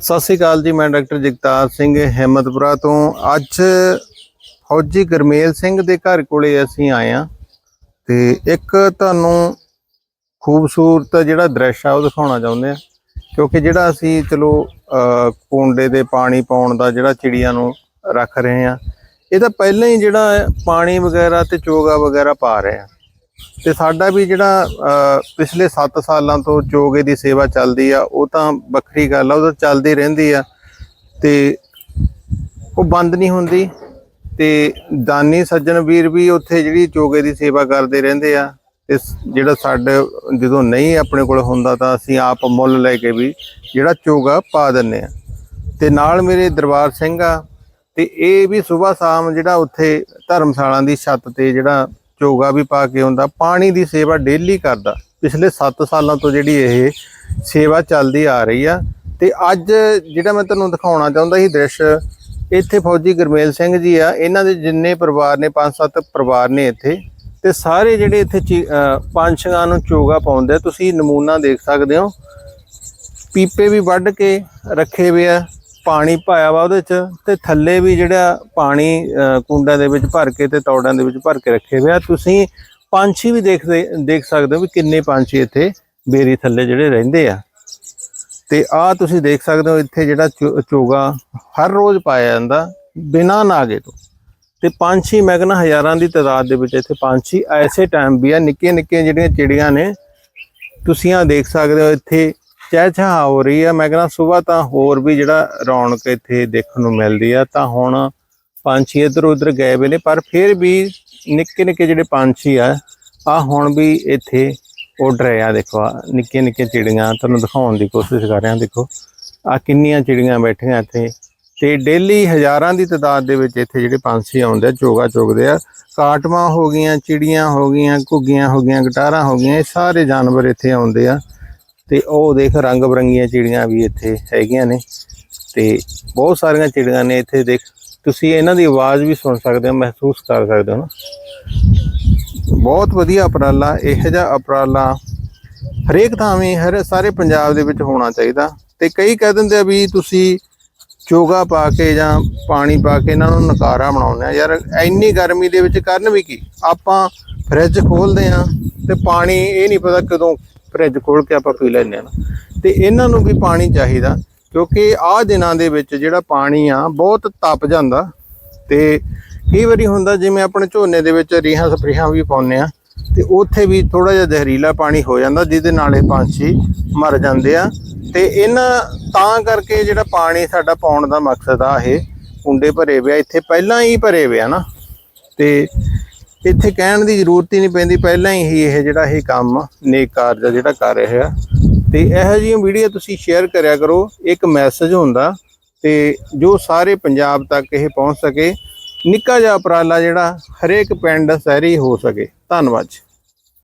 ਸਤਿ ਸ਼੍ਰੀ ਅਕਾਲ ਜੀ, ਮੈਂ ਡਾਕਟਰ ਜਗਤਾਰ ਸਿੰਘ ਹਿੰਮਤਪੁਰਾ ਤੋਂ। ਅੱਜ ਫੌਜੀ ਗਰਮੇਲ ਸਿੰਘ ਦੇ ਘਰ ਕੋਲੇ ਅਸੀਂ ਆਏ ਆ ਤੇ ਇੱਕ ਤੁਹਾਨੂੰ ਖੂਬਸੂਰਤ ਜਿਹੜਾ ਦ੍ਰਿਸ਼ ਆ ਉਹ ਦਿਖਾਉਣਾ ਚਾਹੁੰਦੇ ਆ ਕਿਉਂਕਿ ਜਿਹੜਾ ਅਸੀਂ ਚਲੋ ਕੁੰਡੇ ਦੇ ਪਾਣੀ ਪਾਉਣ ਦਾ ਜਿਹੜਾ ਚਿੜੀਆਂ ਨੂੰ ਰੱਖ ਰਹੇ ਆ ਇਹ ਤਾਂ ਪਹਿਲਾਂ ਹੀ ਜਿਹੜਾ ਪਾਣੀ ਵਗੈਰਾ ਤੇ ਚੋਗਾ ਵਗੈਰਾ ਪਾ ਰਹੇ ਆ ਤੇ ਸਾਡਾ ਵੀ ਜਿਹੜਾ ਪਿਛਲੇ 7 ਸਾਲਾਂ ਤੋਂ ਚੋਗੇ ਦੀ ਸੇਵਾ ਚੱਲਦੀ ਆ, ਉਹ ਤਾਂ ਵੱਖਰੀ ਗੱਲ ਆ, ਉਹ ਤਾਂ ਚੱਲਦੀ ਰਹਿੰਦੀ ਆ। ਤੇ ਉਹ ਬੰਦ ਨਹੀਂ ਹੁੰਦੀ, ਤੇ ਦਾਨੀ ਸੱਜਣ ਵੀਰ ਵੀ ਉੱਥੇ ਜਿਹੜੀ ਚੋਗੇ ਦੀ ਸੇਵਾ ਕਰਦੇ ਰਹਿੰਦੇ ਆ, ਤੇ ਜਿਹੜਾ ਸਾਡੇ, ਜਦੋਂ ਨਹੀਂ ਆਪਣੇ ਕੋਲ ਹੁੰਦਾ ਤਾਂ ਅਸੀਂ ਆਪ ਮੁੱਲ ਲੈ ਕੇ ਵੀ ਜਿਹੜਾ ਚੋਗਾ ਪਾ ਦਿੰਨੇ ਆ। ਤੇ ਨਾਲ ਮੇਰੇ ਦਰਬਾਰ ਸਿੰਘ ਆ, ਤੇ ਇਹ ਵੀ ਸਵੇਰ ਸ਼ਾਮ ਜਿਹੜਾ ਉੱਥੇ ਧਰਮਸ਼ਾਲਾ ਦੀ ਛੱਤ ਤੇ ਜਿਹੜਾ ਚੋਗਾ ਵੀ ਪਾ ਕੇ ਆਉਂਦਾ, ਪਾਣੀ ਦੀ ਸੇਵਾ ਡੇਲੀ ਕਰਦਾ। ਪਿਛਲੇ 7 ਸਾਲਾਂ ਤੋਂ ਜਿਹੜੀ ਇਹ ਸੇਵਾ ਚੱਲਦੀ ਆ ਰਹੀ ਆ, ਤੇ ਅੱਜ ਜਿਹੜਾ ਮੈਂ ਤੁਹਾਨੂੰ ਦਿਖਾਉਣਾ ਚਾਹੁੰਦਾ ਸੀ ਦ੍ਰਿਸ਼, ਇੱਥੇ ਫੌਜੀ ਗਰਮੇਲ ਸਿੰਘ ਜੀ ਆ, ਇਹਨਾਂ ਦੇ ਜਿੰਨੇ ਪਰਿਵਾਰ ਨੇ, ਪੰਜ ਸੱਤ ਪਰਿਵਾਰ ਨੇ ਇੱਥੇ, ਤੇ ਸਾਰੇ ਜਿਹੜੇ ਇੱਥੇ ਚੀ- ਅਹ ਪੰਛੀਆਂ ਨੂੰ ਚੋਗਾ ਪਾਉਂਦੇ ਆ, ਤੁਸੀਂ ਨਮੂਨਾ ਦੇਖ ਸਕਦੇ ਹੋ। ਪੀਪੇ ਵੀ ਵੱਢ ਕੇ ਰੱਖੇ ਹੋਏ ਆ ਪਾਣੀ ਪਾਇਆ ਵਾ ਉਹਦੇ ਚ ਤੇ ਥੱਲੇ ਵੀ ਜਿਹੜਾ ਪਾਣੀ ਅਹ, ਕੁੰਡਾਂ ਦੇ ਵਿੱਚ ਭਰ ਕੇ ਤੇ ਤੌੜਾਂ ਦੇ ਵਿੱਚ ਭਰ ਕੇ ਰੱਖੇ ਹੋਏ ਆ। ਤੁਸੀਂ ਪੰਛੀ ਵੀ ਦੇਖਦੇ ਦੇਖ ਸਕਦੇ ਹੋ ਵੀ ਕਿੰਨੇ ਪੰਛੀ ਇੱਥੇ ਬੇਰੀ ਥੱਲੇ ਜਿਹੜੇ ਰਹਿੰਦੇ ਆ। ਤੇ ਆ ਤੁਸੀਂ ਦੇਖ ਸਕਦੇ ਹੋ ਇੱਥੇ ਜਿਹੜਾ ਚੋ- ਚੋਗਾ ਹਰ ਰੋਜ਼ ਪਾਇਆ ਜਾਂਦਾ ਬਿਨਾਂ ਨਾਗੇ ਤੋਂ। ਤੇ ਪੰਛੀ ਮੈਂ ਕਹਿੰਦਾ ਹਜ਼ਾਰਾਂ ਦੀ ਤਾਦਾਦ ਦੇ ਵਿੱਚ ਇੱਥੇ ਪੰਛੀ ਐਸੇ ਟਾਈਮ ਵੀ ਆ ਨਿੱਕੀਆਂ ਨਿੱਕੀਆਂ ਜਿਹੜੀਆਂ ਚਿੜੀਆਂ ਨੇ ਤੁਸੀਂ ਆ ਦੇਖ ਸਕਦੇ ਹੋ ਇੱਥੇ ਚਹਿਚਹਾ ਹੋ ਰਹੀ ਆ। ਮੈਂ ਕਹਿੰਦਾ ਸਵੇਰ ਤਾਂ ਹੋਰ ਵੀ ਜਿਹੜਾ ਰੌਣਕ ਇੱਥੇ ਦੇਖਣ ਨੂੰ ਮਿਲਦੀ ਆ, ਤਾਂ ਹੁਣ ਪੰਛੀ ਇੱਧਰ ਉੱਧਰ ਗਏ ਵੇਲੇ ਪਰ ਫਿਰ ਵੀ ਨਿੱਕੇ ਨਿੱਕੇ ਜਿਹੜੇ ਪੰਛੀ ਆ ਆ ਹੁਣ ਵੀ ਇੱਥੇ ਉੱਡ ਰਹੇ ਆ। ਦੇਖੋ ਆ ਨਿੱਕੇ ਨਿੱਕੇ ਚਿੜੀਆਂ, ਤੁਹਾਨੂੰ ਦਿਖਾਉਣ ਦੀ ਕੋਸ਼ਿਸ਼ ਕਰ ਰਿਹਾ, ਦੇਖੋ ਆ ਕਿੰਨੀਆਂ ਚਿੜੀਆਂ ਬੈਠੀਆਂ ਇੱਥੇ। ਤੇ ਡੇਲੀ ਹਜ਼ਾਰਾਂ ਦੀ ਤਾਦਾਦ ਦੇ ਵਿੱਚ ਇੱਥੇ ਜਿਹੜੇ ਪੰਛੀ ਆਉਂਦੇ ਆ, ਚੋਗਾ ਚੁਗਦੇ ਆ। ਕਾਟਵਾਂ ਹੋ ਗਈਆਂ, ਚਿੜੀਆਂ ਹੋ ਗਈਆਂ, ਘੁੱਗੀਆਂ ਹੋ ਗਈਆਂ, ਗਟਾਰਾਂ ਹੋ ਗਈਆਂ, ਇਹ ਸਾਰੇ ਜਾਨਵਰ ਇੱਥੇ ਆਉਂਦੇ ਆ। ਤੇ ਉਹ ਦੇਖ ਰੰਗ ਬਰੰਗੀਆਂ ਚਿੜੀਆਂ ਵੀ ਇੱਥੇ ਹੈਗੀਆਂ ਨੇ ਤੇ ਬਹੁਤ ਸਾਰੀਆਂ ਚਿੜੀਆਂ ਨੇ ਇੱਥੇ ਦੇਖ, ਤੁਸੀਂ ਇਹਨਾਂ ਦੀ ਆਵਾਜ਼ ਵੀ ਸੁਣ ਸਕਦੇ ਹੋ, ਮਹਿਸੂਸ ਕਰ ਸਕਦੇ ਹੋ ਨਾ। ਬਹੁਤ ਵਧੀਆ ਉਪਰਾਲਾ, ਇਹੋ ਜਿਹਾ ਉਪਰਾਲਾ ਹਰੇਕ ਥਾਵੇਂ, ਹਰ ਸਾਰੇ ਪੰਜਾਬ ਦੇ ਵਿੱਚ ਹੋਣਾ ਚਾਹੀਦਾ ਤੇ ਕਈ ਕਹਿ ਦਿੰਦੇ ਆ ਵੀ ਤੁਸੀਂ ਚੋਗਾ ਪਾ ਕੇ ਜਾਂ ਪਾਣੀ ਪਾ ਕੇ ਇਹਨਾਂ ਨੂੰ ਨਕਾਰਾ ਬਣਾਉਂਦੇ ਆ। ਯਾਰ, ਇੰਨੀ ਗਰਮੀ ਦੇ ਵਿੱਚ ਕਰਨ ਵੀ ਕੀ? ਆਪਾਂ ਫ੍ਰਿਜ ਖੋਲਦੇ ਆ ਤੇ ਪਾਣੀ ਇਹ ਨਹੀਂ ਪਤਾ ਕਦੋਂ ਫ੍ਰਿਜ ਖੋਲ ਕੇ ਆਪਾਂ ਪੀ ਲੈਂਦੇ ਆ ਨਾ। ਤੇ ਇਹਨਾਂ ਨੂੰ ਵੀ ਪਾਣੀ ਚਾਹੀਦਾ, ਕਿਉਂਕਿ ਆਹ ਦਿਨਾਂ ਦੇ ਵਿੱਚ ਜਿਹੜਾ ਪਾਣੀ ਆ, ਬਹੁਤ ਤਪ ਜਾਂਦਾ। ਤੇ ਕਈ ਵਾਰੀ ਹੁੰਦਾ ਜਿਵੇਂ ਆਪਣੇ ਝੋਨੇ ਦੇ ਵਿੱਚ ਰੀਹਾਂ ਸਪਰੇਹਾਂ ਵੀ ਪਾਉਂਦੇ ਆ ਤੇ ਉੱਥੇ ਵੀ ਥੋੜਾ ਜਿਹਾ ਜ਼ਹਿਰੀਲਾ ਪਾਣੀ ਹੋ ਜਾਂਦਾ, ਜਿਹਦੇ ਨਾਲ ਇਹ ਪੰਛੀ ਮਰ ਜਾਂਦੇ ਆ। ਤੇ ਇਹਨਾਂ, ਤਾਂ ਕਰਕੇ ਜਿਹੜਾ ਪਾਣੀ ਸਾਡਾ ਪਾਉਣ ਦਾ ਮਕਸਦ ਆ ਇਹ, ਕੁੰਡੇ ਭਰੇ ਹੋਏ ਇੱਥੇ ਪਹਿਲਾਂ ਹੀ ਭਰੇ ਹੋਏ ਨਾ। ਤੇ ਇੱਥੇ ਕਹਿਣ ਦੀ ਜ਼ਰੂਰਤ ਹੀ ਨਹੀਂ ਪੈਂਦੀ, ਪਹਿਲਾਂ ਹੀ ਇਹ ਜਿਹੜਾ ਇਹ ਕੰਮ ਨੇਕ ਕਾਰਜ ਆ ਜਿਹੜਾ ਕਰ ਰਿਹਾ ਆ। ਤੇ ਇਹੋ ਜਿਹੀਆਂ ਵੀਡੀਓ ਤੁਸੀਂ ਸ਼ੇਅਰ ਕਰਿਆ ਕਰੋ, ਇੱਕ ਮੈਸੇਜ ਹੁੰਦਾ ਤੇ ਜੋ ਸਾਰੇ ਪੰਜਾਬ ਤੱਕ ਇਹ ਪਹੁੰਚ ਸਕੇ, ਨਿੱਕਾ ਜਿਹਾ ਉਪਰਾਲਾ ਜਿਹੜਾ ਹਰੇਕ ਪਿੰਡ ਸ਼ਹਿਰੀ ਹੋ ਸਕੇ। ਧੰਨਵਾਦ ਜੀ।